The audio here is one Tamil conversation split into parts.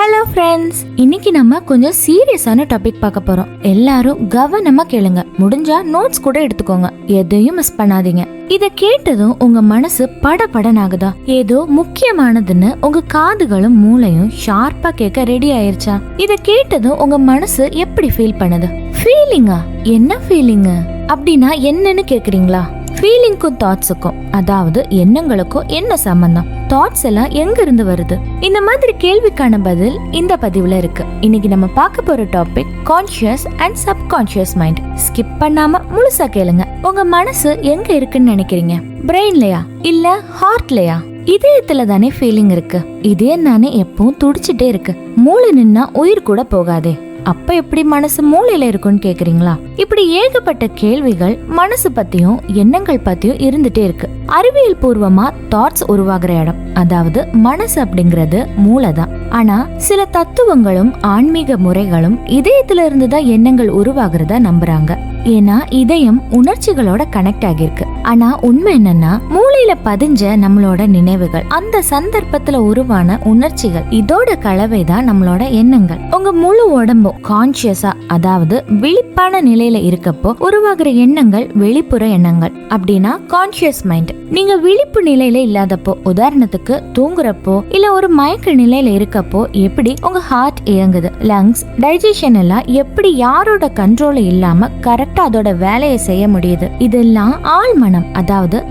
ஹலோ ஃப்ரெண்ட்ஸ் இன்னைக்கு நம்ம கொஞ்சம் சீரியஸான டாபிக் பார்க்க போறோம். எல்லாரும் கவனமா கேளுங்க. முடிஞ்சா நோட்ஸ் கூட எடுத்துக்கோங்க. எதையும் மிஸ் பண்ணாதீங்க. இத கேட்டதும் உங்க மனசு பட படனாகுதா ஏதோ முக்கியமானதுன்னு உங்க காதுகளும் மூளையும் ஷார்ப்பா கேட்க ரெடி ஆயிருச்சா? இத கேட்டதும் உங்க மனசு எப்படி ஃபீல் பண்ணுது? ஃபீலிங்கா என்ன ஃபீலிங்கு அப்படின்னா என்னன்னு கேக்குறீங்களா? ஃபீலிங்க்கும் தாட்ஸுக்கும் அதாவது எண்ணங்களுக்கும் என்ன சம்பந்தம்? தாட்ஸ் எல்லாம் எங்க இருந்து வருது? இந்த மாதிரி கேள்விக்கான பதில் இந்த பதிவுல இருக்கு. இன்னைக்கு நம்ம பார்க்க போற topic conscious and subconscious mind skip பண்ணாம முழுசா கேளுங்க. உங்க மனசு எங்க இருக்குன்னு நினைக்கிறீங்க? பிரெயின்லயா இல்ல ஹார்ட்லயா இதயத்துல தானே ஃபீலிங் இருக்கு. இதயம் தானே எப்பவும் துடிச்சிட்டே இருக்கு. மூளை நின்னா உயிர் கூட போகாதே. அப்ப எப்படி மனசு மூளையில இருக்கும்னு கேக்குறீங்களா? இப்படி ஏகப்பட்ட கேள்விகள் மனசு பத்தியும் எண்ணங்கள் பத்தியும் இருந்துட்டே இருக்கு. அறிவியல் பூர்வமா தாட்ஸ் உருவாகிற இடம். அதாவது மனசு அப்படிங்கிறது மூளை தான் ஆனா சில தத்துவங்களும் ஆன்மீக முறைகளும் இதயத்துல இருந்து தான் எண்ணங்கள் உருவாகிறதா நம்புறாங்க. ஏன்னா இதயம் உணர்ச்சிகளோட கனெக்ட் ஆகியிருக்கு. ஆனா உண்மை என்னன்னா மூளையில பதிஞ்ச நம்மளோட நினைவுகள் அந்த சந்தர்ப்பத்துல உருவான உணர்ச்சிகள் இதோட கலவை தான் நம்மளோட எண்ணங்கள். உங்க முழு உடம்பும் கான்சியஸா அதாவது விழிப்பான நிலையில இருக்கப்போ உருவாகிற எண்ணங்கள் வெளிப்புற எண்ணங்கள் அப்படின்னா கான்சியஸ் மைண்ட் நீங்க விழிப்பு நிலையில இல்லாதப்போ உதாரணத்துக்கு தூங்குறப்போ இல்ல ஒரு மயக்க நிலையில இருக்கப்போ எப்படி உங்க ஹார்ட் இயங்குது? லங்ஸ் டைஜஷன் எல்லாம் எப்படி யாரோட கண்ட்ரோல் இல்லாம கரெக்டா அதோட வேலையை செய்ய முடியுது? இதெல்லாம் ஆழ்மனம் மனம் அதாவது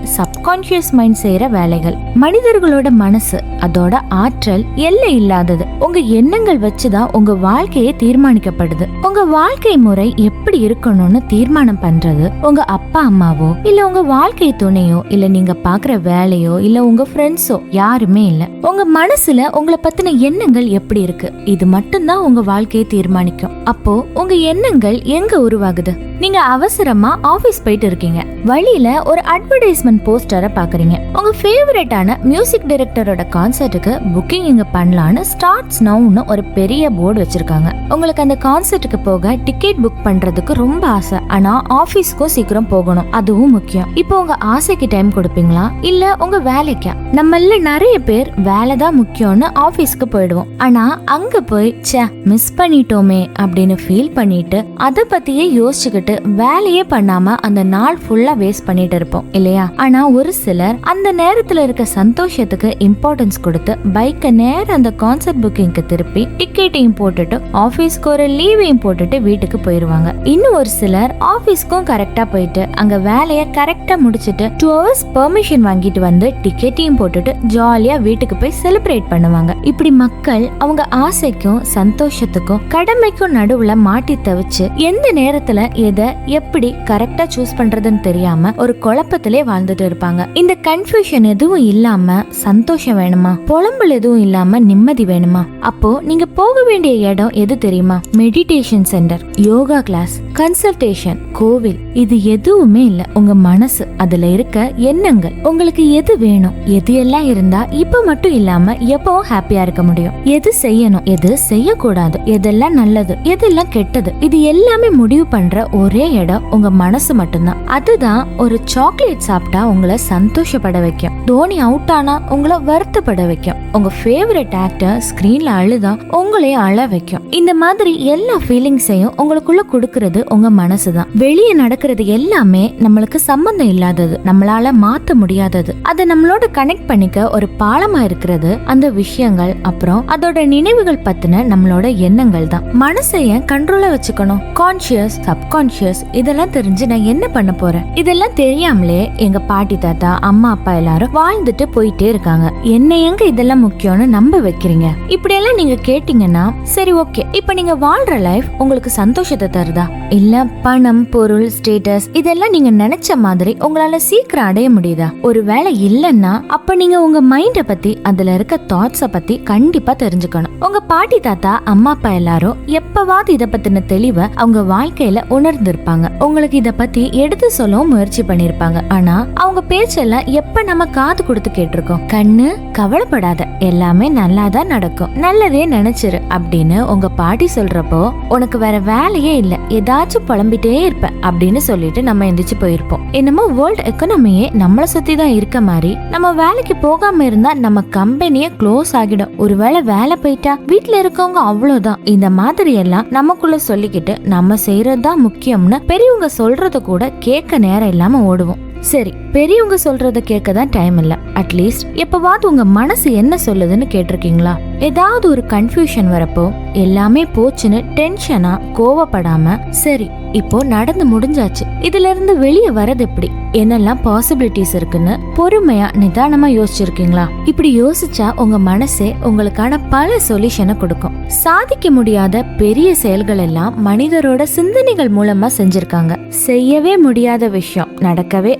கான்சியஸ் மைண்ட் செய்யற வேலைகள். மனிதர்களோட மனசு அதோட ஆற்றல் எல்லை இல்லாதது. உங்க எண்ணங்கள் வச்சுதான் உங்க வாழ்க்கையே தீர்மானிக்கப்படுது. உங்க வாழ்க்கை முறை எப்படி இருக்கணும்னு தீர்மானம் பண்றது. உங்க அப்பா அம்மாவோ இல்ல உங்க வாழ்க்கை துணையோ இல்ல நீங்க பாக்குற வேலையோ இல்ல உங்க ஃப்ரெண்ட்ஸோ யாருமே இல்ல. உங்க மனசுல உங்களை பத்தின எண்ணங்கள் எப்படி இருக்கு? இது மட்டும்தான் உங்க வாழ்க்கையை தீர்மானிக்கும். அப்போ உங்க எண்ணங்கள் எங்க உருவாகுது? நீங்க அவசரமா ஆபீஸ் போயிட்டு இருக்கீங்க. வழியில ஒரு அட்வர்டைஸ்மெண்ட் போஸ்டரை பாக்குறீங்க. உங்க ஃபேவரட்டான மியூசிக் டைரக்டரோட கான்சர்ட்டுக்கு புக்கிங் இங்க பண்ணலான்னு ஸ்டார்ட்ஸ் நவுன்னு ஒரு பெரிய போர்டு வச்சிருக்காங்க. உங்களுக்கு அந்த கான்சர்ட்டுக்கு போக டிக்கெட் புக் பண்றதுக்கு ரொம்ப ஆசை. ஆனா ஆபீஸ்க்கும் சீக்கிரம் போகணும். அதுவும் முக்கியம். இப்போ உங்க ஆசைக்கு டைம் கொடுப்பீங்களா? இல்ல உங்க வேலைக்கா? நம்மள நிறைய பேர் வேலை தான் முக்கியம்னு ஆபீஸ்க்கு போயிடுவோம். ஆனா அங்க போய் மிஸ் பண்ணிட்டோமே அப்படின்னு ஃபீல் பண்ணிட்டு அதை பத்தியே யோசிச்சுக்கிட்டு வேலையே பண்ணாம அந்த நாள் ஃபுல்லா வேஸ்ட் பண்ணிட்டு இருப்போம் இல்லையா? ஆனா ஒரு சிலர் அந்த நேரத்துல இருக்க சந்தோஷத்துக்கு இம்பார்ட்டன்ஸ் கொடுத்து பைக்கை நேரம் அந்த கான்சர்ட் புக்கிங்க்கு திருப்பி டிக்கெட்டையும் போட்டுட்டு ஆபீஸ்க்கு ஒரு லீவையும் போட்டுட்டு வீட்டுக்கு போயிருவாங்க. இன்னும் ஒரு சிலர் ஆபீஸ்க்கும் கரெக்டா போயிட்டு அங்க வேலையை கரெக்டா முடிச்சிட்டு டூ ஹவர்ஸ் பெர்மிஷன் வாங்கிட்டு வந்து டிக்கெட்டையும் போட்டுட்டு ஜாலியா வீட்டுக்கு போய் செலிப்ரேட் பண்ணுவாங்க. இப்படி மக்கள் அவங்க ஆசைக்கும் சந்தோஷத்துக்கும் கடமைக்கும் நடுவுல மாட்டி தவிச்சு எந்த நேரத்துல எது எப்படி கரெக்டா சூஸ் பண்றதுன்னு தெரியாம ஒரு குழப்பத்திலே வாழ்ந்துட்டு இருப்பாங்க. இந்த கன்ஃபியூஷன் எதுவும் இல்லாம சந்தோஷம் வேணுமா? புலம்பல் எதுவும் இல்லாம நிம்மதி வேணுமா? அப்போ நீங்க போக வேண்டிய இடம் எது தெரியுமா? Meditation centre yoga class consultation கோவில். இது எதுவுமே இல்ல. உங்க மனசு அதுல இருக்க எண்ணங்கள். உங்களுக்கு எது வேணும்? எது எல்லாம் இருந்தா இப்ப மட்டும் இல்லாம எப்பவும் ஹாப்பியா இருக்க முடியும். எது செய்யணும்? எது செய்யக்கூடாது? எதெல்லாம் நல்லது? எதெல்லாம் கெட்டது? இது எல்லாமே முடிவு பண்ற ஒரு ஒரே இடம் உங்க மனசு மட்டும்தான். அதுதான் ஒரு சாக்லேட் சாப்பிட்டா உங்களை சந்தோஷப்பட வைக்கும். தோனி அவுட் ஆனா உங்களை வருத்தப்பட வைக்கும். உங்க ஃபேவரட் ஆக்டர் ஸ்கிரீன்ல அழுதா உங்களையும் அழ வைக்கும். இந்த மாதிரி எல்லா ஃபீலிங்ஸையும் உங்களுக்குள்ள கொடுக்கறது உங்க மனசு தான் வெளியே நடக்கிறது எல்லாமே நம்மளுக்கு சம்பந்தம் இல்லாதது. நம்மளால மாத்த முடியாதது. அதை நம்மளோட கனெக்ட் பண்ணிக்க ஒரு பாலமா இருக்கிறது அந்த விஷயங்கள். அப்புறம் அதோட நினைவுகள் பத்தின நம்மளோட எண்ணங்கள் தான் மனசை ஏன் கண்ட்ரோல வச்சுக்கணும்? கான்சியஸ் சப்கான்சியஸ் இதெல்லாம் தெரிஞ்சு நான் என்ன பண்ண போறேன்? இதெல்லாம் தெரியாமலே எங்க பாட்டி தாத்தா அம்மா அப்பா எல்லாரும் வாழ்ந்துட்டு போயிட்டே இருக்காங்க. என்ன எங்க இதெல்லாம் முக்கியம்னு நம்ப வைக்கிறீங்க? இப்படி எல்லாம் நீங்க கேட்டீங்கன்னா சரி ஓகே. இப்ப நீங்க வாழ்ற லைஃப் உங்களுக்கு சந்தோஷத்தை தருதா? இல்ல பணம் பொருள் ஸ்டேட்டஸ் இதெல்லாம் நீங்க நினைச்ச மாதிரி உங்களால சீக்கிரம் அடைய முடியுதா? ஒருவேளை இல்லைன்னா அப்ப நீங்க உங்க மைண்ட பத்தி அதுல இருக்க தாட்ஸ பத்தி கண்டிப்பா தெரிஞ்சுக்கணும். உங்க பாட்டி தாத்தா அம்மா அப்பா எல்லாரும் எப்பவாவது இத பத்தின தெளிவை அவங்க வாழ்க்கையில இருந்திருப்பாங்க உங்களுக்கு இத பத்தி எடுத்து சொல்லவும் முயற்சி பண்ணிருப்பாங்க. ஆனா அவங்க பேச்செல்லாம் எப்ப நம்ம காது கொடுத்து கேட்டிருக்கோம்? கண்ணு கவலைப்படாத. எல்லாமே நல்லாதான் நடக்கும். நல்லதே நினைச்சிரு அப்படின்னு உங்க பாட்டி சொல்றப்போ உனக்கு வேற வேலையே இல்ல. ஏதாச்சும் புலம்பிட்டே இருப்ப. அப்படின்னு சொல்லிட்டு நம்ம எந்திரிச்சு போயிருப்போம். என்னமோ வேர்ல்ட் எக்கனாமியே நம்மள சுத்தி தான் இருக்க மாதிரி நம்ம வேலைக்கு போகாம இருந்தா நம்ம கம்பெனியே க்ளோஸ் ஆகிடும். ஒருவேளை வேலை போயிட்டா வீட்டுல இருக்கவங்க அவ்வளவுதான். இந்த மாதிரி எல்லாம் நமக்குள்ள சொல்லிக்கிட்டு நம்ம செய்யறதுதான் தான் முக்கியம்னு பெரியவங்க சொல்றத கூட கேட்க நேரம் இல்லாம ஓடுவோம். சரி. பெரியவங்க சொல்றத கேட்க தான் டைம் இல்ல அட்லீஸ்ட் எப்பவாவது உங்க மனசு என்ன சொல்லுதுன்னு கேட்டிருக்கீங்களா? ஏதாவது ஒரு கன்ஃபியூஷன் வரப்போ எல்லாமே போச்சுன்னு டென்ஷனா கோவப்படாம சரி இப்போ நடந்து முடிஞ்சாச்சு. இதுல இருந்து வெளியே வரது எப்படி? என்னெல்லாம் பாசிபிலிட்டிஸ் இருக்குன்னு பொறுமையா நிதானமா யோசிச்சிருக்கீங்களா? இப்படி யோசிச்சா உங்க மனசே உங்களுக்கான பல சொல்யூஷனை கொடுக்கும். சாதிக்க முடியாத பெரிய செயல்கள் எல்லாம் மனிதரோட சிந்தனைகள் மூலமா செஞ்சிருக்காங்க. செய்யவே முடியாத விஷயம். நடக்கவே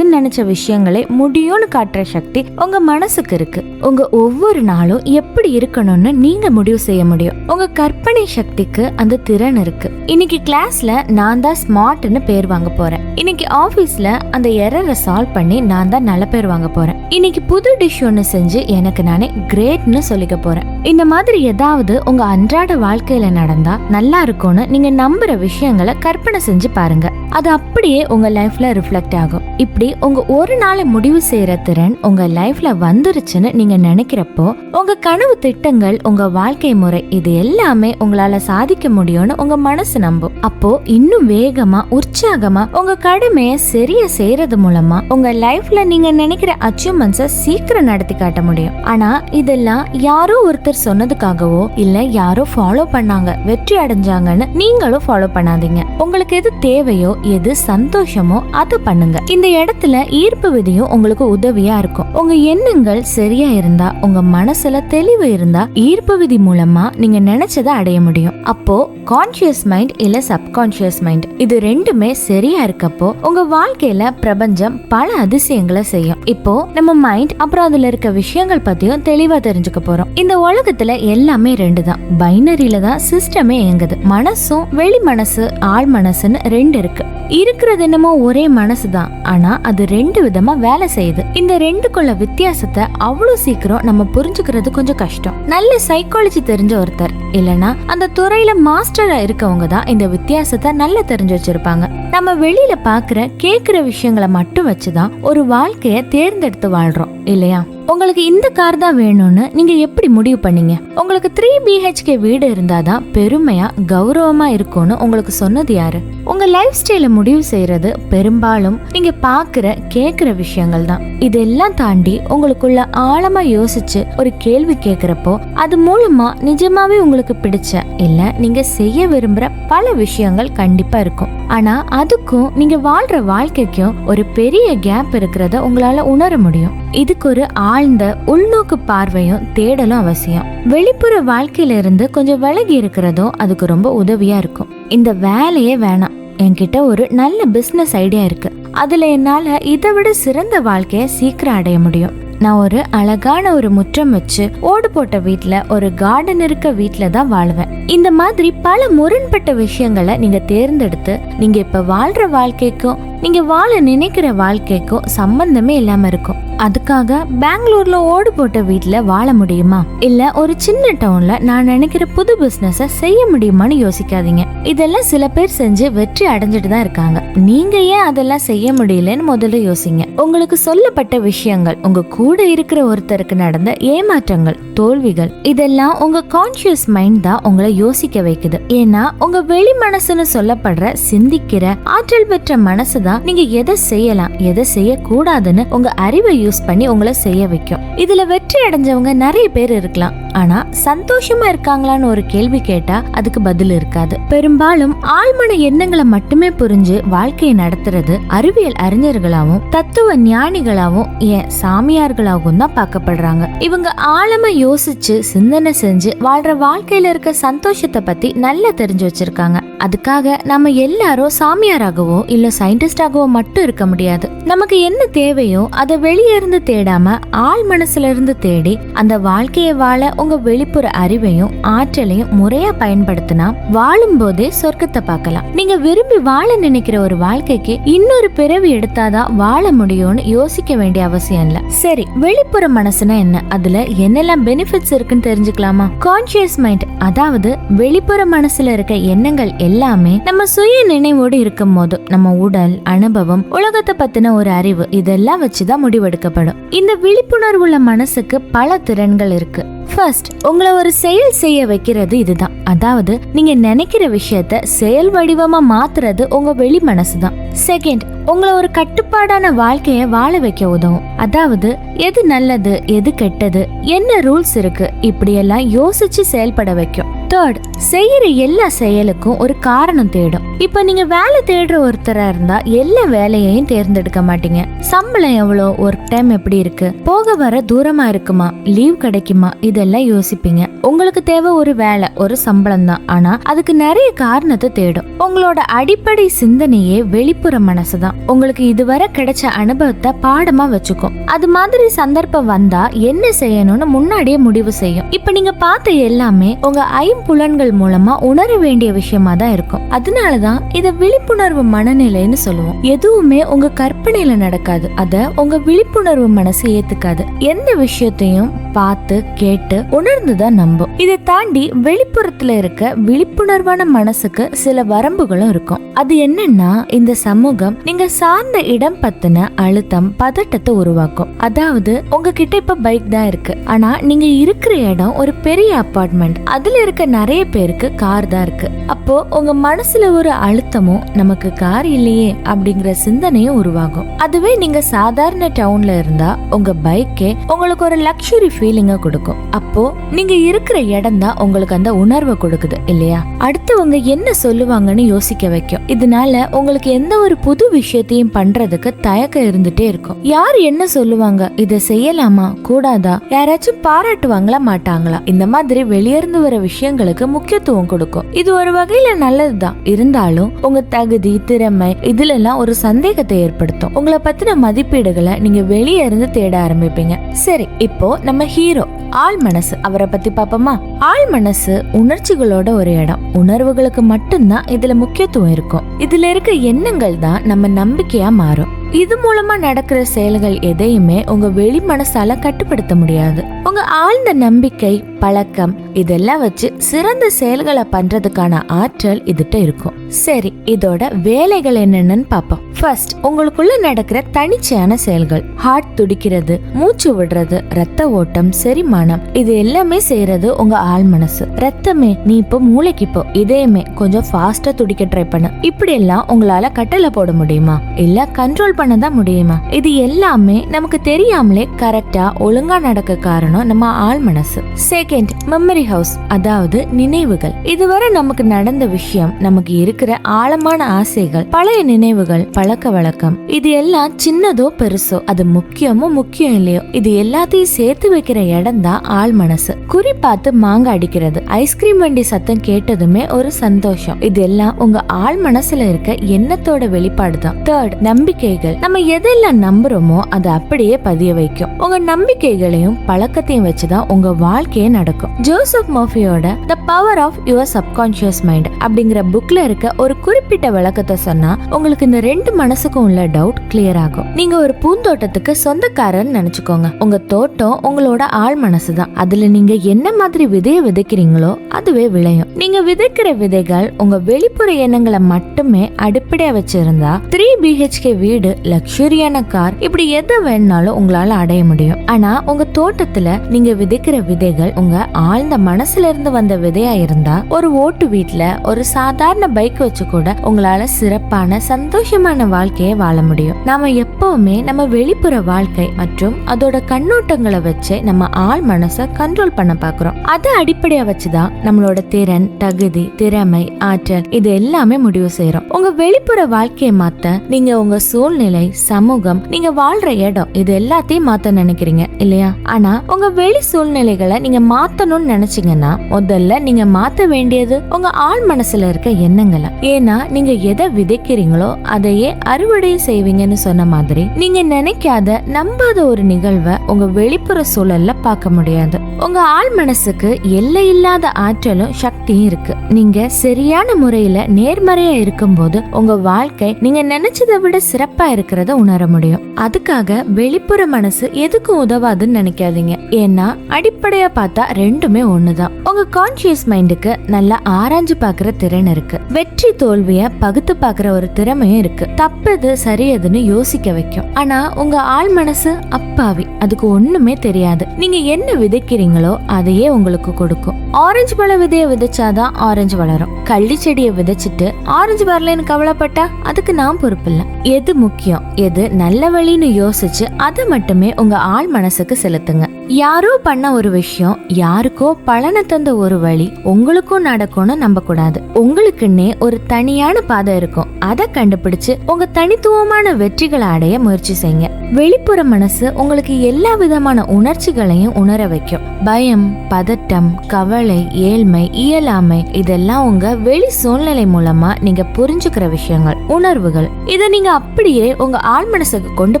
நடக்காதுன்னு நினைச்ச விஷயங்களை முடியும்னு காட்டுற சக்தி உங்க மனசுக்கு இருக்கு. உங்க ஒவ்வொரு நாளும் எப்படி இருக்கணும்னு நீங்க முடிவு செய்ய முடியும். உங்க கற்பனை சக்திக்கு அந்த திறன் இருக்கு. இன்னைக்கு கிளாஸ்ல நான் தான் ஸ்மார்ட்னு பேர் வாங்க போறேன். இன்னைக்கு ஆபீஸ்ல அந்த எரரை சால்வ் பண்ணி நான் தான் நல்ல பேர் வாங்க போறேன். இன்னைக்கு புது டிஷ் ஒன்னு செஞ்சு எனக்கு நானே கிரேட்னு சொல்லிக்க போறேன். இந்த மாதிரி ஏதாவது உங்க அன்றாட வாழ்க்கையில நடந்தா நல்லா இருக்கும்னு நீங்க நம்புற விஷயங்களை கற்பனை செஞ்சு பாருங்க. அது அப்படியே உங்க லைஃப்ல ரிஃப்ளெக்ட் ஆகும். இப்படி உங்க ஒரு நாளை முடிவு செய்யற திறன் உங்க லைஃப்ல வந்துருச்சுன்னு நீங்க நினைக்கிறப்போ உங்க கனவு திட்டங்கள் உங்க வாழ்க்கை முறை இது எல்லாமே உங்களால சாதிக்க முடியும்னு உங்க மனசு நம்பும். அப்போ இன்னும் வேகமா உற்சாகமா உங்க கடமையை சரியா செய்யறது மூலமா உங்க லைஃப்ல நீங்க நினைக்கிற அச்சீவ்மெண்ட்ஸ சீக்கிரம் நடத்தி காட்ட முடியும். ஆனா இதெல்லாம் யாரோ ஒருத்தர் சொன்னதுக்காகவோ இல்ல யாரோ ஃபாலோ பண்ணாங்க வெற்றி அடைஞ்சாங்கன்னு நீங்களும் ஃபாலோ பண்ணாதீங்க. உங்களுக்கு எது தேவையோ எது சந்தோஷமோ அதை பண்ணுங்க. இந்த இடத்த இடத்துல ஈர்ப்பு விதியும் உங்களுக்கு உதவியா இருக்கும். உங்க எண்ணங்கள் சரியா இருந்தா உங்க மனசுல தெளிவு இருந்தா ஈர்ப்பு விதி மூலமா நீங்க நினைச்சதை அடைய முடியும். அப்போ கான்சியஸ் மைண்ட் இல்ல சப்கான்சியஸ் மைண்ட் இது ரெண்டுமே சரியா இருக்கப்போ உங்க வாழ்க்கையில பிரபஞ்சம் பல அதிசயங்களை செய்யும். இப்போ நம்ம மைண்ட் அப்புறம் அதுல இருக்க விஷயங்கள் பத்தியும் தெளிவா தெரிஞ்சுக்க போறோம். இந்த உலகத்துல எல்லாமே ரெண்டு தான் பைனரியில தான் சிஸ்டமே இயங்குது. மனசும் வெளி மனசு ஆள் மனசுன்னு ரெண்டு இருக்கு. இருக்கிறது என்னமோ ஒரே மனசு தான் ஆனா அது ரெண்டு விதமா வேலை செய்யுது. இந்த ரெண்டுக்குள்ள வித்தியாசத்தை அவ்வளவு சீக்கிரம் நம்ம புரிஞ்சுக்கிறது கொஞ்சம் கஷ்டம். நல்ல சைக்காலஜி தெரிஞ்ச ஒருத்தர். இல்லனா அந்த துறையில மாஸ்டரா இருக்கவங்க தான் இந்த வித்தியாசத்தை நல்லா தெரிஞ்சு வச்சிருப்பாங்க. நம்ம வெளியில பாக்குற கேக்குற விஷயங்களை மட்டும் வச்சுதான் ஒரு வாழ்க்கைய தேர்ந்தெடுத்து வாழ்றோம். இல்லையா? உங்களுக்கு இந்த கார் தான் வேணும்னு நீங்க எப்படி முடிவு பண்ணீங்க? உங்களுக்கு த்ரீ பிஹெச்கே வீடு இருந்தாதான் பெருமையா கௌரவமா இருக்கும்னு உங்களுக்கு சொன்னது யாரு? உங்க லைஃப் ஸ்டைல முடிவு செய்யறது பெரும்பாலும் நீங்க பாக்குற கேக்குற விஷயங்கள் தான். இதெல்லாம் தாண்டி உங்களுக்குள்ள ஆழமா யோசிச்சு ஒரு கேள்வி கேக்குறப்போ அது மூலமா நிஜமாவே உங்களுக்கு பிடிச்ச இல்ல நீங்க செய்ய விரும்புற பல விஷயங்கள் கண்டிப்பா இருக்கும். ஆனா அதுக்கும் நீங்க வாழ்ற வாழ்க்கைக்கும் ஒரு பெரிய கேப் இருக்கிறத உங்களால உணர முடியும். இதுக்கு ஒரு ஆழ்ந்த உள்நோக்கு பார்வையும் தேடலும் அவசியம். வெளிப்புற வாழ்க்கையில இருந்து கொஞ்சம் விலகி இருக்கிறதோ அதுக்கு ரொம்ப உதவியா இருக்கும். இந்த வேலையே வேணாம். என்கிட்ட ஒரு நல்ல பிசினஸ் ஐடியா இருக்கு. அதுல என்னால இதை விட சிறந்த வாழ்க்கைய சீக்கிரம் அடைய முடியும். நான் ஒரு அழகான ஒரு முற்றம் வச்சு ஓடு போட்ட வீட்டில் ஒரு கார்டன் இருக்க வீட்டில் தான் வாழ்வேன். இந்த மாதிரி பல முரண்பட்ட விஷயங்களை நீங்கள் தேர்ந்தெடுத்து நீங்கள் இப்போ வாழ்கிற வாழ்க்கைக்கும் நீங்கள் வாழ நினைக்கிற வாழ்க்கைக்கும் சம்பந்தமே இல்லாமல் இருக்கும். அதுக்காக பெங்களூர்ல ஓடு போட்ட வீட்டுல வாழ முடியுமா? இல்ல ஒரு சின்ன டவுன்ல நான் நினைக்கிற புது பிசினஸ செய்ய முடியுமான்னு யோசிக்காதீங்க. இதெல்லாம் சில பேர் செஞ்சு வெற்றி அடைஞ்சிட்டு தான் இருக்காங்க. நீங்க ஏன் அதெல்லாம் செய்ய முடியலன்னு முதல்ல யோசிங்க. உங்களுக்கு சொல்லப்பட்ட விஷயங்கள் உங்க கூட இருக்கிற ஒருத்தருக்கு நடந்த ஏமாற்றங்கள் தோல்விகள் இதெல்லாம் உங்க கான்சியஸ் மைண்ட் தான் உங்களை யோசிக்க வைக்குது. ஏன்னா உங்க வெளி மனசுன்னு சொல்லப்படுற சிந்திக்கிற ஆற்றல் பெற்ற மனசு தான் நீங்க எதை செய்யலாம் எதை செய்யக்கூடாதுன்னு உங்க அறிவை யூஸ் பண்ணி உங்களை செய்ய வைக்கும். இதுல வெற்றி அடைஞ்சவங்க நிறைய பேர் இருக்கலாம். ஆனா சந்தோஷமா இருக்காங்களான்னு ஒரு கேள்வி கேட்டா அதுக்கு பதில் இருக்காது. பெரும்பாலும் ஆழ்மன எண்ணங்களை மட்டுமே புரிஞ்சு வாழ்க்கையை நடத்துறது அறிவியல் அறிஞர்களாவும் தத்துவ ஞானிகளாவும் ஏன் சாமியார்களாகவும் தான் பார்க்கப்படுறாங்க. இவங்க ஆழமா யோசிச்சு சிந்தனை செஞ்சு வாழ்ற வாழ்க்கையில இருக்க சந்தோஷத்தை பத்தி நல்லா தெரிஞ்சு வச்சிருக்காங்க. அதுக்காக நம்ம எல்லாரும் சாமியாராகவோ இல்ல சயின்டிஸ்டாகவோ மட்டும் இருக்க முடியாது. நமக்கு என்ன தேவையோ அதை வெளியே இருந்து தேடாம ஆள் மனசுல இருந்து தேடி அந்த வாழ்க்கையை வாழ உங்க வெளிப்புற அறிவையும் ஆற்றலையும் முறையா பயன்படுத்தினா வாழும் போதே சொர்க்கத்தை பார்க்கலாம். நீங்க விரும்பி வாழ நினைக்கிற ஒரு வாழ்க்கைக்கு இன்னொரு பிறவி எடுத்தாதான் வாழ முடியும்னு யோசிக்க வேண்டிய அவசியம் இல்ல. சரி வெளிப்புற மனசுனா என்ன? அதுல என்னெல்லாம் பெனிஃபிட்ஸ் இருக்குன்னு தெரிஞ்சுக்கலாமா? கான்சியஸ் மைண்ட் அதாவது வெளிப்புற மனசுல இருக்க எண்ணங்கள் எல்லாமே நம்ம சுய நினைவோடு இருக்கும் போது நம்ம உடல் அனுபவம் உலகத்தை பத்தின ஒரு அறிவு இதெல்லாம் வச்சுதான் முடிவெடுக்கப்படும். இந்த விழிப்புணர்வுள்ள மனசுக்கு பல திறன்கள் இருக்கு. ஃபர்ஸ்ட் உங்களை ஒரு செயல் செய்ய வைக்கிறது இதுதான். அதாவது நீங்க நினைக்கிற விஷயத்த செயல் வடிவமா மாத்துறது உங்க வெளி மனசு தான் செகண்ட் உங்களை ஒரு கட்டுப்பாடான வாழ்க்கைய வாழ வைக்க உதவும். அதாவது எது நல்லது எது கெட்டது என்ன ரூல்ஸ் இருக்கு இப்படியெல்லாம் யோசிச்சு செயல்பட வைக்கும். தேர்ட் செய்யற எல்லா செயலுக்கும் ஒரு காரணம் தேடும். இப்ப நீங்க வேலை தேடுற ஒருத்தரா இருந்தா எல்லா வேலையையும் தேர்ந்தெடுக்க மாட்டீங்க. சம்பளம் எவ்வளோ ஒர்க் டைம் எப்படி இருக்கு போக வர தூரமா இருக்குமா லீவ் கிடைக்குமா இதெல்லாம் யோசிப்பீங்க. உங்களுக்கு தேவை ஒரு வேலை ஒரு சம்பளம் தான். ஆனா அதுக்கு நிறைய காரணத்தை தேடும். உங்களோட அடிப்படை சிந்தனையே வெளிப்புற மனசு தான். உங்களுக்கு இதுவரை கிடைச்ச அனுபவத்தை பாடமா வச்சுக்கும். அது மாதிரி சந்தர்ப்பம் வந்தா என்ன செய்யணும்னு முன்னாடியே முடிவு செய்யும். இப்ப நீங்க பார்த்த எல்லாமே உங்க புலன்கள் மூலமா உணர வேண்டிய விஷயமா தான் இருக்கும். அதனால தான் இதை விழிப்புணர்வு மனநிலைன்னு சொல்லுவோம். எதுவுமே உங்க கற்பனையில நடக்காது. அத உங்க விழிப்புணர்வு மனசு ஏத்துக்காது. எந்த விஷயத்தையும் பார்த்து கேட்டு உணர்ந்துதான் நம்பும். இதை தாண்டி வெளிப்புறத்துல இருக்க விழிப்புணர்வான மனசுக்கு சில வரம்புகளும் இருக்கும். அது என்னன்னா இந்த சமூகம் நீங்க சார்ந்த இடம் பத்தின அழுத்தம் பதட்டத்தை உருவாக்கும். அதாவது உங்ககிட்ட இப்ப பைக் தான் இருக்கு. ஆனா நீங்க இருக்கிற இடம் ஒரு பெரிய அபார்ட்மெண்ட் அதுல இருக்க நிறைய பேருக்கு கார் தான் இருக்கு. அப்போ உங்க மனசுல ஒரு அழுத்தமும் நமக்கு கார் இல்லையே அப்படிங்கிற சிந்தனையும் உருவாகும். அதுவே நீங்க சாதாரண டவுன்ல இருந்தா உங்க பைக்கே உங்களுக்கு ஒரு லக்ஸுரி ஃபீலிங்க கொடுக்கும். அப்போ நீங்க இருக்கிற இடம் தான் உங்களுக்கு அந்த உணர்வை கொடுக்குது இல்லையா? அடுத்தவங்க என்ன சொல்லுவாங்கன்னு யோசிக்க வைக்கும். இதனால உங்களுக்கு எந்த ஒரு புது விஷயத்தையும் பண்றதுக்கு தயக்கம் இருந்துட்டே இருக்கும். யார் என்ன சொல்லுவாங்க? இதை செய்யலாமா? கூடாதா? யாராச்சும் பாராட்டுவாங்களா? மாட்டாங்களா? இந்த மாதிரி வெளியிருந்து வர விஷயங்களுக்கு முக்கியத்துவம் கொடுக்கும். இது ஒரு வகையில நல்லதுதான் இருந்தாலும் உங்க தகுதி திறமை இதுல எல்லாம் ஒரு சந்தேகத்தை ஏற்படுத்தும். உங்களை பத்தின மதிப்பீடுகளை நீங்க வெளியே இருந்து தேட ஆரம்பிப்பீங்க. சரி இப்போ நம்ம ஹீரோ. ஆள் மனசு. அவரை பத்தி பாப்போமா? ஆள் மனசு உணர்ச்சிகளோட ஒரு இடம். உணர்வுகளுக்கு மட்டும்தான் இதுல முக்கியத்துவம் இருக்கும். இதுல இருக்க எண்ணங்கள் தான் நம்ம நம்பிக்கையா மாறும். இது மூலமா நடக்கிற செயல்கள் எதையுமே உங்க வெளி மனசால கட்டுப்படுத்த முடியாது. உங்க ஆழ்ந்த நம்பிக்கை பழக்கம் இதெல்லாம் வச்சு சிறந்த செயல்களை பண்றதுக்கான ஆற்றல் இதுட்ட இருக்கும். சரி இதோட வேலைகள் என்னென்னு பாப்போம். ஃபர்ஸ்ட் உங்களுக்குள்ள நடக்கிற தனிச்சையான செயல்கள். ஹார்ட் துடிக்கிறது மூச்சு விடுறது ரத்த ஓட்டம் செரிமானம் இது எல்லாமே செய்யறது உங்க ஆள் மனசு. ரத்தமே நீ இப்போ மூளைக்கு போ. இதயமே கொஞ்சம் ஃபாஸ்டா துடிக்க ட்ரை பண்ணு. இப்படி எல்லாம் உங்களால கட்டளை போட முடியுமா? இல்ல கண்ட்ரோல் பண்ண தான் முடியுமா? இது எல்லாமே நமக்கு தெரியாமலே கரெக்டா ஒழுங்கா நடக்க காரணம் நம்ம ஆள் மனசு. செகண்ட் மெமரி ஹவுஸ் அதாவது நினைவுகள். இதுவரை நமக்கு நடந்த விஷயம் நமக்கு இருக்கிற ஆழமான ஆசைகள் பழைய நினைவுகள் பழக்க வழக்கம். இது எல்லாம் சின்னதோ பெருசோ அது முக்கியமோ முக்கியம் இல்லையோ இது எல்லாத்தையும் சேர்த்து வைக்கிற இடம் தான் ஆள் மனசு. குறி பார்த்து மாங்காய் அடிக்கிறது. ஐஸ்கிரீம் வண்டி சத்தம் கேட்டதுமே ஒரு சந்தோஷம். இது எல்லாம் உங்க ஆள் மனசுல இருக்க எண்ணத்தோட வெளிப்பாடு தான். தேர்ட் நம்பிக்கைகள். நம்ம எதெல்லாம் நம்புறோமோ அதை அப்படியே பதிய வைக்கும். உங்க நம்பிக்கைகளையும் பழக்கத்தையும் வச்சுதான் உங்க வாழ்க்கையே நடக்கும். Joseph மோஃபியோட the power of your subconscious mind அப்படிங்கிற புக்ல இருக்க ஒரு குறிப்பிட்ட விளக்கத்தை சொன்னா உங்களுக்கு இந்த ரெண்டு மனசுக்கும் உள்ள டவுட் கிளியர் ஆகும். நீங்க ஒரு பூந்தோட்டத்துக்கு சொந்தக்காரன்னு நினைச்சுக்கோங்க. உங்க தோட்டம் உங்களோட ஆள் மனசு தான் அதுல நீங்க என்ன மாதிரி விதைய விதைக்கிறீங்களோ அதுவே விளையும். நீங்க விதைக்கிற விதைகள் உங்க வெளிப்புற எண்ணங்களை மட்டுமே அடிப்படையா வச்சிருந்தா த்ரீ பிஹெச்கே வீடு லக்ஸுரியான கார் இப்படி எதை வேணாலும் உங்களால அடைய முடியும். ஆனா உங்க தோட்டத்துல நீங்க விதைக்கிற விதைகள் உங்க ஆழ்ந்த மனசுல இருந்து வந்த விதையா இருந்தா ஒரு ஓட்டு வீட்டுல ஒரு சாதாரண பைக் வச்சு கூட உங்களால சிறப்பான சந்தோஷமான வாழ்க்கையை வாழ முடியும். நாம எப்பவுமே நம்ம வெளிப்புற வாழ்க்கை மற்றும் அதோட கண்ணோட்டங்களை வச்சு நம்ம ஆள் மனசை கண்ட்ரோல் பண்ண பாக்குறோம். அதை அடிப்படையா வச்சுதான் நம்மளோட திறன் தகுதி திறமை ஆற்றல் இது எல்லாமே முடிவு செய்யறோம் உங்க வெளிப்புற வாழ்க்கையை மாத்த நீங்க உங்க சூழ்நிலை சமூகம் நீங்க வாழ்ற இடம் இது எல்லாத்தையும் மாத்த நினைக்கிறீங்க இல்லையா? ஆனா உங்க உங்க வெளி சூழ்நிலைகளை நீங்க மாத்தணும்னு நினைச்சீங்கன்னா முதல்ல நீங்க மாத்த வேண்டியது உங்க ஆள் மனசுல இருக்க எண்ணங்களை. ஏன்னா நீங்க எதை விதைக்கிறீங்களோ அதையே அறுவடை செய்வீங்கன்னு சொன்ன மாதிரி நீங்க நினைக்காத நம்பாத ஒரு நிகழ்வை உங்க வெளிப்புற சூழல்ல பார்க்க முடியாது. உங்க ஆள் மனசுக்கு எல்லை இல்லாத ஆற்றலும் சக்தியும் இருக்கு. நீங்க சரியான முறையில நேர்மறையா இருக்கும்போது உங்க வாழ்க்கை நீங்க நினைச்சதை விட சிறப்பா இருக்கிறத உணர முடியும். அதுக்காக வெளிப்புற மனசு எதுக்கும் உதவாதுன்னு நினைக்காதீங்க. ஏன்னா அடிப்படையா பார்த்தா ரெண்டுமே ஒண்ணுதான். உங்க கான்சியஸ் மைண்டுக்கு நல்லா ஆராய்ஞ்சு பாக்குற திறன் இருக்கு. வெற்றி தோல்விய பகுத்து பாக்குற ஒரு திறமையும் இருக்கு. தப்பது சரியதுன்னு யோசிக்க வைக்கும். ஆனா உங்க ஆள் மனசு அப்பாவி. அதுக்கு ஒண்ணுமே தெரியாது. நீங்க என்ன விதைக்கிறீங்களோ அதையே உங்களுக்கு கொடுக்கும். ஆரஞ்சு பழ விதைய விதைச்சாதான் ஆரஞ்சு வளரும். கள்ளி செடியை விதைச்சிட்டு ஆரஞ்சு வரலன்னு கவலைப்பட்டா அதுக்கு நான் பொறுப்பில்ல. எது முக்கியம்? எது நல்ல வழின்னு யோசிச்சு அதை மட்டுமே உங்க ஆள் மனசுக்கு செலுத்துங்க. யாரோ பண்ண ஒரு விஷயம் யாருக்கோ பலனை தந்த ஒரு வழி உங்களுக்கும் நடக்கும்னு நம்ப கூடாது உங்களுக்குன்னே ஒரு தனியான பாதை இருக்கும். அதை கண்டுபிடிச்சு உங்க தனித்துவமான வெற்றிகளை அடைய முயற்சி செய்யுங்க. வெளிப்புற மனசு உங்களுக்கு எல்லா விதமான உணர்ச்சிகளையும் உணர வைக்கும். பயம் பதட்டம் கவலை ஏழ்மை இயலாமை இதெல்லாம் உங்க வெளி சூழ்நிலை மூலமா நீங்க புரிஞ்சுக்கிற விஷயங்கள் உணர்வுகள். இதை நீங்க அப்படியே உங்க ஆள் மனசுக்கு கொண்டு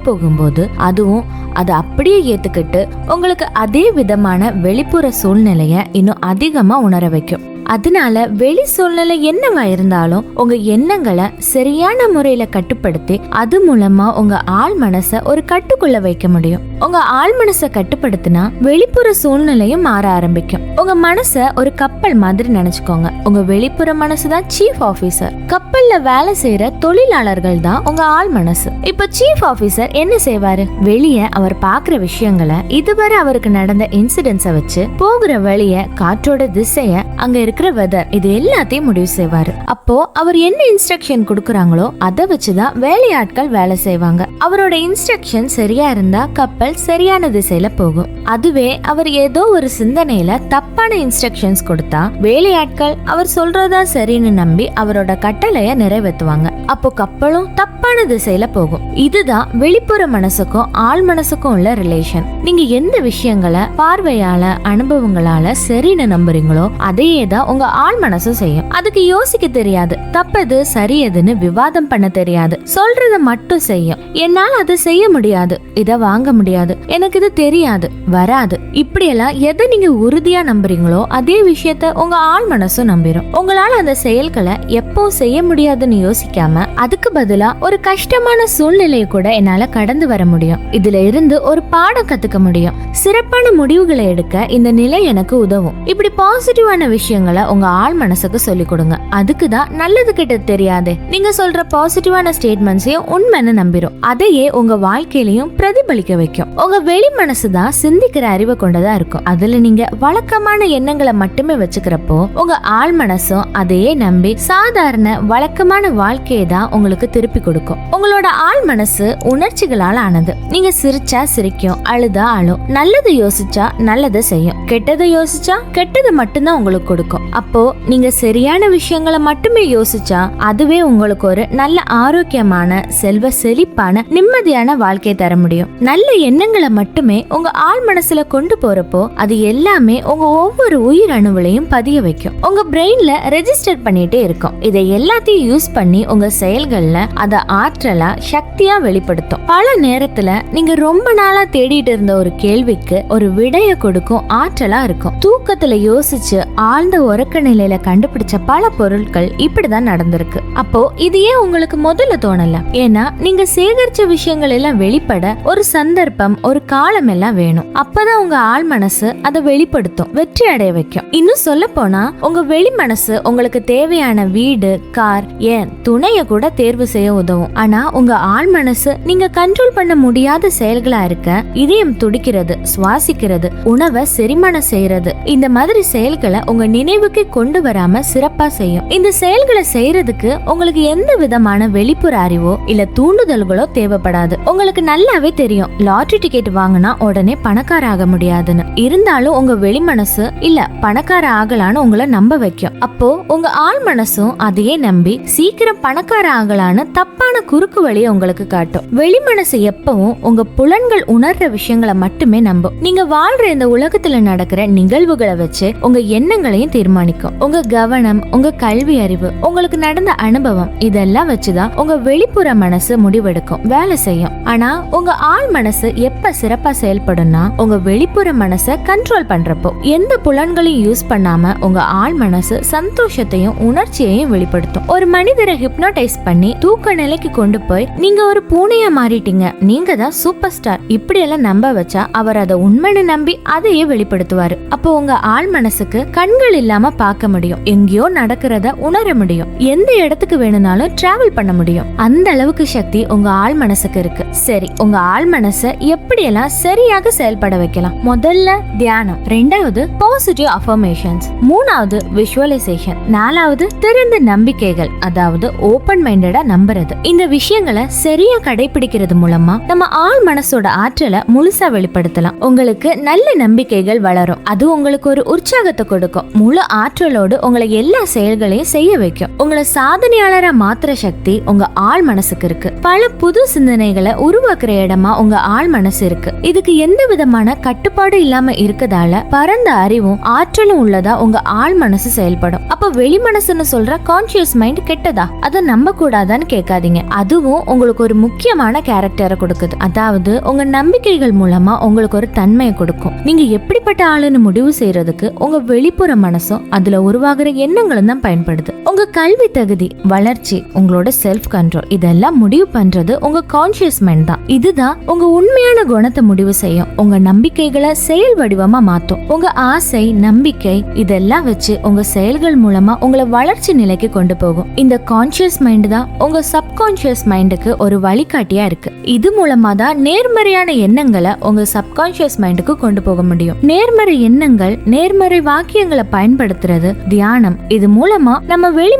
போகும்போது அதுவும் அதை அப்படியே ஏத்துக்கிட்டு உங்களுக்கு அதே விதமான வெளிப்புற சூழ்நிலையை இன்னும் அதிகமாக உணர வைக்கும். அதனால வெளி சூழ்நிலை என்னவா இருந்தாலும் உங்க எண்ணங்களை சரியான முறையில கட்டுப்படுத்தி அது மூலமா உங்க ஆள் மனச ஒரு கட்டுக்குள்ள வைக்க முடியும். உங்க ஆள் மனச கட்டுப்படுத்தினா வெளிப்புற சூழ்நிலையும் மாற ஆரம்பிக்கும். உங்க மனச ஒரு கப்பல் மாதிரி நினைச்சுக்கோங்க. உங்க வெளிப்புற மனசு தான் சீஃப் ஆபீசர் கப்பல்ல வேலை செய்யற தொழிலாளர்கள் தான் உங்க ஆள் மனசு. இப்ப சீஃப் ஆபீசர் என்ன செய்வாரு? வெளியே அவர் பாக்குற விஷயங்களை இதுவரை அவருக்கு நடந்த இன்சிடென்ட்ஸ வச்சு போகிற வழிய காற்றோட திசைய அங்க இருக்கிற வெதர் இது எல்லாத்தையும் முடிவு செய்வாரு. அப்போ அவர் என்ன இன்ஸ்ட்ரக்ஷன் கொடுக்கறாங்களோ அதை வச்சுதான் வேலையாட்கள் வேலை செய்வாங்க. அவரோட இன்ஸ்ட்ரக்ஷன் சரியா இருந்தா கப்பல் சரியான திசையில போகும். அதுவே அவர் ஏதோ ஒரு சிந்தனையில தப்பான இன்ஸ்ட்ரக்ஷன்ஸ் கொடுத்தா வேலையாட்கள் அவர் சொல்றதா சரின்னு நம்பி அவரோட கட்டளைய நிறைவேற்றுவாங்க. அப்போ கப்பலும் தப்பான திசையில போகும். இதுதான் வெளிப்புற மனசுக்கும் ஆள் மனசுக்கும் உள்ள ரிலேஷன் நீங்க எந்த விஷயங்களை பார்வையால அனுபவங்களால சரின்னு நம்புறீங்களோ அதையே தான் உங்க ஆள் மனசு செய்யும். அதுக்கு யோசிக்க தெரியாது. தப்பது சரியதுன்னு விவாதம் பண்ண தெரியாது. சொல்றத மட்டும் செய்யும். என்னால் அதை செய்ய முடியாது. இத வாங்க முடியாது. எனக்கு இது தெரியாது. வராது. இப்படியெல்லாம் எதை நீங்க உறுதியா நம்புறீங்களோ அதே விஷயத்த உங்க ஆள் மனசும் நம்பிரும். உங்களால அந்த செயல்களை எப்போ செய்ய முடியாதுன்னு யோசிக்காம அதுக்கு பதிலா ஒரு கஷ்டமான சூழ்நிலையை கூட என்னால கடந்து வர முடியும். இதுல இருந்து ஒரு பாடம் கத்துக்க முடியும். சிறப்பான முடிவுகளை எடுக்க இந்த நிலை எனக்கு உதவும். இப்படி பாசிட்டிவான விஷயங்கள் உங்க ஆள் மனசுக்கு சொல்லி கொடுங்க. அதுக்கு தான் நல்லது கெட்டது தெரியாதே. நீங்க சொல்ற பாசிட்டிவான ஸ்டேட்மெண்ட்ஸையும் உண்மைன்னு நம்பிடும் அதையே உங்க வாழ்க்கையிலையும் பிரதிபலிக்க வைக்கும். உங்க வெளி மனசு தான் சிந்திக்கிற அறிவை கொண்டதா இருக்கும். அதுல நீங்க வழக்கமான எண்ணங்களை மட்டுமே வச்சுக்கிறப்போ உங்க ஆள் மனசும் அதையே நம்பி சாதாரண வழக்கமான வாழ்க்கையை தான் உங்களுக்கு திருப்பி கொடுக்கும். உங்களோட ஆள் மனசு உணர்ச்சிகளால் ஆனது. நீங்க சிரிச்சா சிரிக்கும் அழுதா அழும். நல்லது யோசிச்சா நல்லதை செய்யும். கெட்டதை யோசிச்சா கெட்டதை மட்டும்தான் உங்களுக்கு கொடுக்கும். அப்போ நீங்க சரியான விஷயங்களை மட்டுமே யோசிச்சா அதுவே உங்களுக்கு ஒரு நல்ல ஆரோக்கியமான செல்வ செழிப்பான நிம்மதியான வாழ்க்கையை தர முடியும். நல்ல எண்ணங்களை மட்டுமே உங்க ஆள் மனசுல கொண்டு போறப்போ அது எல்லாமே உங்க ஒவ்வொரு உயிர் அணுவிலையும் பதிய வைக்கும். உங்க பிரெயின்ல ரெஜிஸ்டர் பண்ணிட்டே இருக்கும். இதை எல்லாத்தையும் யூஸ் பண்ணி உங்க செயல்கள்ல அதை ஆற்றலா சக்தியா வெளிப்படுத்தும். பல நேரத்துல நீங்க ரொம்ப நாளா தேடிட்டு இருந்த ஒரு கேள்விக்கு ஒரு விடைய கொடுக்கும் ஆற்றலா இருக்கும். தூக்கத்துல யோசிச்சு ஆழ்ந்த உறக்க நிலையில கண்டுபிடிச்ச பல பொருட்கள் இப்படிதான் நடந்திருக்கு. அப்போ இது ஏன் உங்களுக்கு முதல்ல தோணல? ஏன்னா நீங்க சேகரிச்ச விஷயங்கள் எல்லாம் வெளிப்பட ஒரு சந்தர்ப்பம் ஒரு காலம் எல்லாம் வேணும். அப்பதான் உங்க ஆள் மனசு அதை வெளிப்படுத்தும் வெற்றி அடைய வைக்கும். இன்னும் சொல்ல போனா உங்க வெளி மனசு உங்களுக்கு தேவையான வீடு கார் ஏன் துணைய கூட தேர்வு செய்ய உதவும். ஆனா உங்க ஆள் மனசு நீங்க கண்ட்ரோல் பண்ண முடியாத செயல்களா இருக்க இதயம் துடிக்கிறது சுவாசிக்கிறது உணவை செரிமானம் செய்யறது இந்த மாதிரி செயல்களை உங்க நினைவு நினைவுக்கு கொண்டு வராம சிறப்பா செய்யும். இந்த செயல்களை செய்யறதுக்கு உங்களுக்கு எந்த விதமான வெளிப்புற அறிவோ இல்ல தூண்டுதல்களோ தேவைப்படாது. உங்களுக்கு நல்லாவே தெரியும். லாட்டரி டிக்கெட் வாங்கினா உடனே பணக்கார ஆக முடியாதுன்னு. இருந்தாலும் உங்க வெளி மனசு இல்ல பணக்கார ஆகலான்னு உங்களை நம்ப வைக்கும். அப்போ உங்க ஆள் மனசும் அதையே நம்பி சீக்கிரம் பணக்கார ஆகலான்னு தப்பான குறுக்கு வழியை உங்களுக்கு காட்டும். வெளி மனசு எப்பவும் உங்க புலன்கள் உணர்ற விஷயங்களை மட்டுமே நம்பும். நீங்க வாழ்ற இந்த உலகத்துல நடக்கிற நிகழ்வுகளை வச்சு உங்க எண்ணங்களையும் தீர்மானிக்கும். உங்க கவனம் உங்க கல்வி அறிவு உங்களுக்கு நடந்த அனுபவம் இதெல்லாம் வச்சுதான் உங்க வெளிப்புற மனசு முடிவெடுக்கும் வேலை செய்யும். ஆனா உங்க ஆள் மனசு எப்ப சிறப்பா செயல்படும்னா உங்க வெளிப்புற மனசை கண்ட்ரோல் பண்றப்போ எந்த புலன்களையும் யூஸ் பண்ணாம உங்க ஆள் மனசு சந்தோஷத்தையும் உணர்ச்சியையும் வெளிப்படுத்தும். ஒரு மனிதரை ஹிப்னோடைஸ் பண்ணி தூக்க நிலைக்கு கொண்டு போய் நீங்க ஒரு பூனையா மாறிட்டீங்க நீங்க தான் சூப்பர் ஸ்டார் இப்படி எல்லாம் நம்ப வச்சா அவர் அதை உண்மைன்னு நம்பி அதையே வெளிப்படுத்துவாரு. அப்போ உங்க ஆள் மனசுக்கு கண்கள் இல்லாம பார்க்க முடியும். எங்கேயோ நடக்கிறத உணர முடியும். எந்த இடத்துக்கு வேணும்னாலும் டிராவல் பண்ண முடியும். அந்த அளவுக்கு சக்தி உங்க ஆள் மனசுக்கு இருக்கு. சரி உங்க ஆள் மனசை எப்படியெல்லாம் சரியாக செயல்பட வைக்கலாம்? முதல்ல தியானம். ரெண்டாவது பாசிட்டிவ் அஃபர்மேஷன்ஸ் மூணாவது விஷுவலைசேஷன் நாலாவது திறந்த நம்பிக்கைகள். அதாவது ஓபன் மைண்டடா நம்புறது. இந்த விஷயங்களை சரியா கடைபிடிக்கிறது மூலமா நம்ம ஆள் மனசோட ஆற்றலை முழுசா வெளிப்படுத்தலாம். உங்களுக்கு நல்ல நம்பிக்கைகள் வளரும். அது உங்களுக்கு ஒரு உற்சாகத்தை கொடுக்கும். முழு ஆற்றலோடு உங்களை எல்லா செயல்களையும் செய்ய வைக்கும். உங்களை சாதனையாளரா மாத்திர சக்தி உங்க ஆள் மனசுக்கு இருக்கு. பல புது சிந்தனைகளை உருவாக்குற இடமா உங்க ஆள் மனசு இருக்கு. இதுக்கு எந்த விதமான கட்டுப்பாடு இல்லாம இருக்கதால பரந்த அறிவும் ஆற்றலும் உள்ளதா உங்க ஆள் மனசு செயல்படும். அப்ப வெளி மனசுன்னு சொல்ற கான்சியஸ் மைண்ட் கெட்டதா? அதை நம்ப கூடாதான்னு கேட்காதீங்க. அதுவும் உங்களுக்கு ஒரு முக்கியமான கேரக்டரை கொடுக்குது. அதாவது உங்க நம்பிக்கைகள் மூலமா உங்களுக்கு ஒரு தன்மையை கொடுக்கும். நீங்க எப்படிப்பட்ட ஆளுன்னு முடிவு செய்யறதுக்கு உங்க வெளிப்புற மனசு மனசும் அதுல உருவாகிற எண்ணங்களும் தான் பயன்படுது. உங்க கல்வி தகுதி வளர்ச்சி உங்களோட செல்ஃப் கண்ட்ரோல் இதெல்லாம் முடிவு பண்றது உங்க கான்சியஸ் மைண்ட் தான். இதுதான் உங்க உண்மையான குணத்தை முடிவு செய்யும். உங்க நம்பிக்கைகளை செயல் வடிவமா மாத்தும். உங்க ஆசை நம்பிக்கை இதெல்லாம் வச்சு உங்க செயல்கள் மூலமா உங்களை வளர்ச்சி நிலைக்கு கொண்டு போகும். இந்த கான்சியஸ் மைண்ட் தான் உங்க சப்கான்சியஸ் மைண்டுக்கு ஒரு வழிகாட்டியா இருக்கு. இது மூலமா தான் நேர்மறையான எண்ணங்களை உங்க சப்கான்சியஸ் மைண்டுக்கு கொண்டு போக முடியும். நேர்மறை எண்ணங்கள் நேர்மறை வாக்கியங்களை மேம்படுத்துறது தியானம் இது மூலமா நம்ம வெளி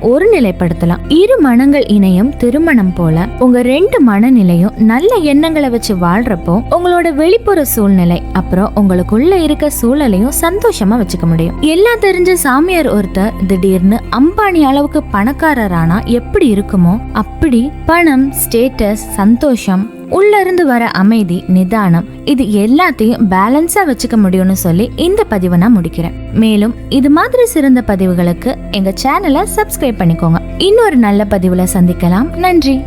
ஒரு ஒருநிலைப்படுத்தலாம். இரு மனங்கள் இணையும் திருமணம் போல உங்க ரெண்டு மனநிலையும் நல்ல எண்ணங்களை வச்சு வாழ்றப்போ உங்களோட வெளிப்புற சூழ்நிலை அப்புறம் உங்களுக்குள்ள இருக்க சூழலையும் சந்தோஷமா வச்சுக்க முடியும். எல்லாம் தெரிஞ்ச சாமியார் ஒருத்தர் திடீர்னு அம்பானி அளவுக்கு பணக்காரரானா எப்படி இருக்குமோ அப்படி பணம் ஸ்டேட்டஸ் சந்தோஷம் உள்ள இருந்து வர அமைதி நிதானம் இது எல்லாத்தையும் பேலன்ஸா வச்சுக்க முடியும்னு சொல்லி இந்த பதிவை நான் முடிக்கிறேன். மேலும் இது மாதிரி சிறந்த பதிவுகளுக்கு எங்க சேனலை சப்ஸ்கிரைப் பண்ணிக்கோங்க. இன்னொரு நல்ல பதிவுல சந்திக்கலாம். நன்றி.